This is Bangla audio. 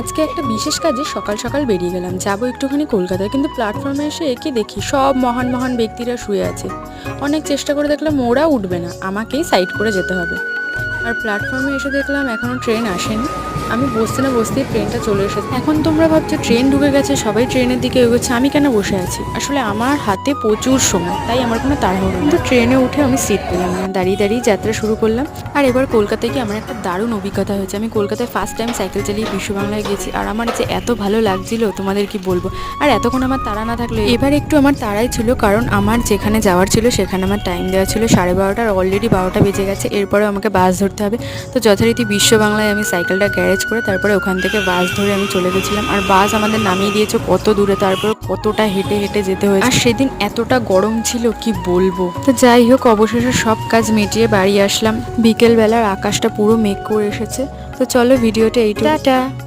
আজকে একটা বিশেষ কাজে সকাল সকাল বেরিয়ে গেলাম। যাব একটুখানি কলকাতায়, কিন্তু প্ল্যাটফর্মে এসে একে দেখি, সব মহান মহান ব্যক্তিরা শুয়ে আছে। অনেক চেষ্টা করে দেখলাম ওরা উঠবে না, আমাকেই সাইড করে যেতে হবে। আর প্ল্যাটফর্মে এসে দেখলাম এখনও ট্রেন আসেনি। আমি বসতে না বসতেই ট্রেনটা চলে এসেছে। এখন তোমরা ভাবছ ট্রেন ঢুকে গেছে, সবাই ট্রেনের দিকে এগোচ্ছে, আমি কেন বসে আছি? আসলে আমার হাতে প্রচুর সময়, তাই আমার কোনো তাড়াহুড়ো। কিন্তু ট্রেনে উঠে আমি সিট পেলাম না, দাঁড়িয়ে দাঁড়িয়ে যাত্রা শুরু করলাম। আর এবার কলকাতায় গিয়ে আমার একটা দারুণ অভিজ্ঞতা হয়েছে। আমি কলকাতায় ফার্স্ট টাইম সাইকেল চালিয়ে বিশ্ব বাংলায় গেছি, আর আমার যে এত ভালো লাগছিল, তোমাদের কি বলব? আর এতক্ষণ আমার তাড়া না থাকলে এবার একটু আমার তাড়াই ছিল, কারণ আমার যেখানে যাওয়ার ছিল, সেখানে আমার টাইম দেওয়া ছিল। সাড়ে বারোটা আর অলরেডি বারোটা বেজে গেছে এরপরে আমাকে বাস ধরতে হবে। তো যথারীতি বিশ্ব বাংলায় আমি সাইকেলটা গ্যারেজ করে তারপরে ওখান থেকে বাস ধরে আমি চলে গেছিলাম। আর বাস আমাদের নামিয়ে দিয়েছে কত দূরে তারপর কতটা হেঁটে হেঁটে যেতে হয়েছে। আর সেদিন এতটা গরম ছিল কি বলব? তো যাই হোক অবশেষে সব কাজ মিটিয়ে বাড়ি আসলাম। বিকেল বেলার আকাশটা পুরো মেঘ করে এসেছে। তো চলো ভিডিওটা এইটা